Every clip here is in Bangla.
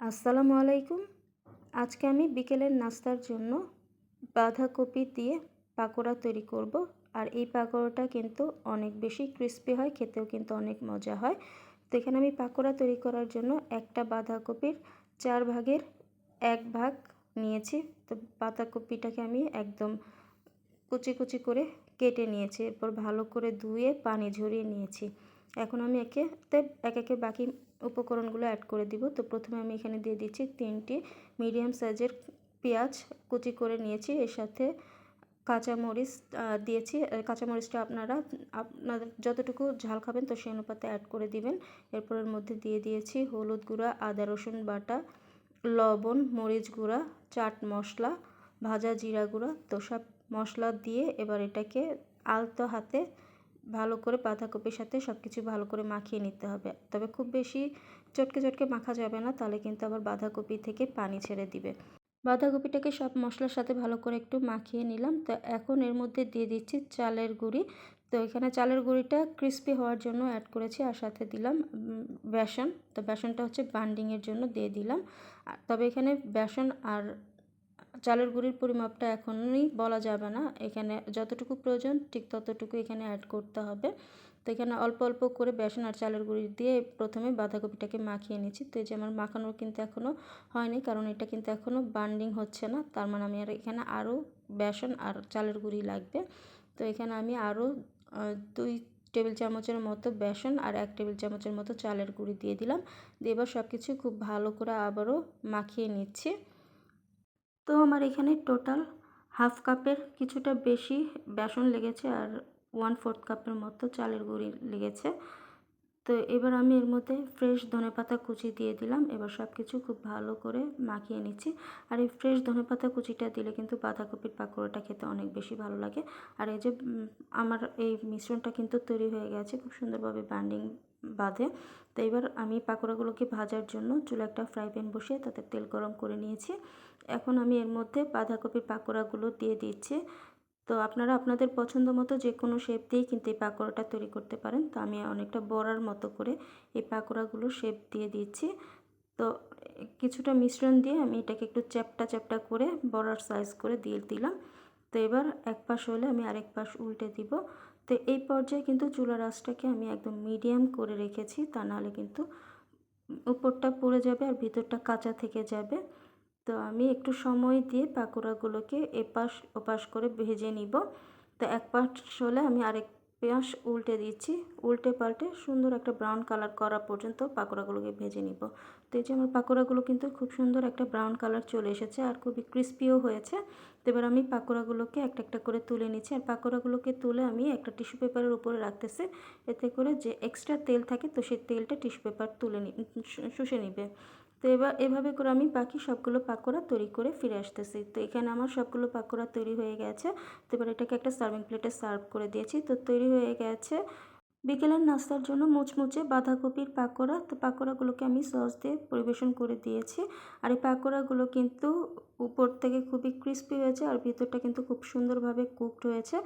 আসসালামু আলাইকুম। আজকে আমি বিকেলের নাস্তার জন্য বাঁধাকপি দিয়ে পাকোড়া তৈরি করব। আর এই পাকোড়াটা কিন্তু অনেক বেশি ক্রিস্পি হয়, খেতেও কিন্তু অনেক মজা হয়। তো এখানে আমি পাকোড়া তৈরি করার জন্য একটা বাঁধাকপির চার ভাগের এক ভাগ নিয়েছি। তো বাঁধাকপিটাকে আমি একদম কুচি কুচি করে কেটে নিয়েছি। এরপর ভালো করে ধুয়ে পানি ঝরিয়ে নিয়েছি। এখন আমি একে এক একে বাকি উপকরণগুলো অ্যাড করে দিব। তো প্রথমে আমি এখানে দিয়ে দিচ্ছি তিনটি মিডিয়াম সাইজের পেঁয়াজ কুচি করে নিয়েছি। এর সাথে কাঁচামরিচ দিয়েছি। কাঁচামরিচটা আপনারা, আপনাদের যতটুকু ঝাল খাবেন তো সেই অনুপাতে অ্যাড করে দিবেন। এরপরের মধ্যে দিয়ে দিয়েছি হলুদ গুঁড়া, আদা, রসুন বাটা, লবণ, মরিচ গুঁড়া, চাট মশলা, ভাজা জিরা গুঁড়া তো সব মশলা দিয়ে এবার এটাকে আলতো হাতে ভালো করে বাঁধাকপির সাথে সব কিছু ভালো করে মাখিয়ে নিতে হবে। তবে খুব বেশি চটকে চটকে মাখা যাবে না, তাহলে কিন্তু আবার বাঁধাকপি থেকে পানি ছেড়ে দিবে। বাঁধাকপিটাকে সব মশলার সাথে ভালো করে একটু মাখিয়ে নিলাম। তো এখন এর মধ্যে দিয়ে দিচ্ছি চালের গুঁড়ি। তো এখানে চালের গুঁড়িটা ক্রিস্পি হওয়ার জন্য অ্যাড করেছি আর সাথে দিলাম বেসন। তো বেসনটা হচ্ছে বান্ডিংয়ের জন্য দিয়ে দিলাম। তবে এখানে বেসন আর চালের গুঁড়ির পরিমাপটা এখনই বলা যাবে না। এখানে যতটুকু প্রয়োজন ঠিক ততটুকু এখানে অ্যাড করতে হবে। তো এখানে অল্প অল্প করে বেসন আর চালের গুঁড়ি দিয়ে প্রথমে বাঁধাকপিটাকে মাখিয়ে নিচ্ছি তো এই যে আমার মাখানোর কিন্তু এখনও হয়নি, কারণ এটা কিন্তু এখনও বান্ডিং হচ্ছে না। তার মানে আমি আর এখানে আরও বেসন আর চালের গুঁড়ি লাগবে। তো এখানে আমি আরও দুই টেবিল চামচের মতো বেসন আর এক টেবিল চামচের মতো চালের গুঁড়ি দিয়ে দিলাম। দিয়ে এবার সব কিছু খুব ভালো করে আবারও মাখিয়ে নিচ্ছি। তো আমার এখানে টোটাল হাফ কাপের কিছুটা বেশি বেসন লেগেছে আর ওয়ান ফোর্থ কাপের মতো চালের গুঁড়ি লেগেছে। তো এবার আমি এর মধ্যে ফ্রেশ ধনে পাতা কুচি দিয়ে দিলাম। এবার সব কিছু খুব ভালো করে মাখিয়ে নিচ্ছি। আর এই ফ্রেশ ধনে পাতা কুচিটা দিলে কিন্তু বাঁধাকপির পাকোড়াটা খেতে অনেক বেশি ভালো লাগে। আর এই যে আমার এই মিশ্রণটা কিন্তু তৈরি হয়ে গেছে। খুব সুন্দরভাবে বান্ডিং বাঁধে তো এবার আমি পাকোড়াগুলোকে ভাজার জন্য চুলে একটা ফ্রাই প্যান বসিয়ে তাতে তেল গরম করে নিয়েছি। এখন আমি এর মধ্যে বাঁধাকপির পাকোড়াগুলো দিয়ে দিচ্ছি। তো আপনারা আপনাদের পছন্দ মতো যে কোনো শেপ দিয়েই কিন্তু এই পাকোড়াটা তৈরি করতে পারেন। তো আমি অনেকটা বড়ার মতো করে এই পাকোড়াগুলো শেপ দিয়ে দিচ্ছি। তো কিছুটা মিশ্রণ দিয়ে আমি এটাকে একটু চ্যাপটা চ্যাপটা করে বড়ার সাইজ করে দিয়ে দিলাম। তো এবার এক পাশ হলে আমি আরেক পাশ উল্টে দিব। তো এই পর্যায়ে কিন্তু চুলা আঁচটাকে আমি একদম মিডিয়াম করে রেখেছি, তা নাহলে কিন্তু উপরটা পড়ে যাবে আর ভিতরটা কাঁচা থেকে যাবে। তো আমি একটু সময় দিয়ে পাকোড়াগুলোকে এপাশ ওপাশ করে ভেজে নিব। তো এক পাশ হলে আমি আরেক পেঁয়াজ উল্টে দিচ্ছি। উল্টে পাল্টে সুন্দর একটা ব্রাউন কালার করা পর্যন্ত পাকোড়াগুলোকে ভেজে নিব। তো এই যে আমার পাকোড়াগুলো কিন্তু খুব সুন্দর একটা ব্রাউন কালার চলে এসেছে আর খুবই ক্রিস্পিও হয়েছে। তো এবার আমি পাকোড়াগুলোকে একটা একটা করে তুলে নিচ্ছি। আর পাকোড়াগুলোকে তুলে আমি একটা টিস্যু পেপারের উপরে রাখতেছি। এতে করে যে এক্সট্রা তেল থাকে তো সেই তেলটা টিস্যু পেপার তুলে নি শুষে নিবে। তো এবার এভাবে করে আমি বাকি সবগুলো পাকোড়া তৈরি করে ফিরে আসতেছি। তো এখানে আমার সবগুলো পাকোড়া তৈরি হয়ে গেছে। তো এবার এটাকে একটা সার্ভিং প্লেটে সার্ভ করে দিয়েছি। তো তৈরি হয়ে গেছে বিকেলের নাস্তার জন্য মুচমুচে বাঁধাকপির পাকোড়া, তো পাকোড়াগুলোকে আমি সস দিয়ে পরিবেশন করে দিয়েছি। আর এই পাকোড়াগুলো কিন্তু উপর থেকে খুবই ক্রিস্পি হয়েছে আর ভিতরটা কিন্তু খুব সুন্দরভাবে কুকড হয়েছে।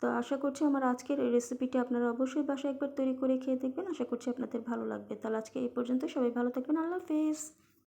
তো আশা করছি আমার আজকের এই রেসিপিটি আপনারা অবশ্যই বাসায় একবার তৈরি করে খেয়ে দেখবেন। আশা করছি আপনাদের ভালো লাগবে। তাহলে আজকে এই পর্যন্ত সবাই ভালো থাকবেন। আল্লাহ হাফিজ।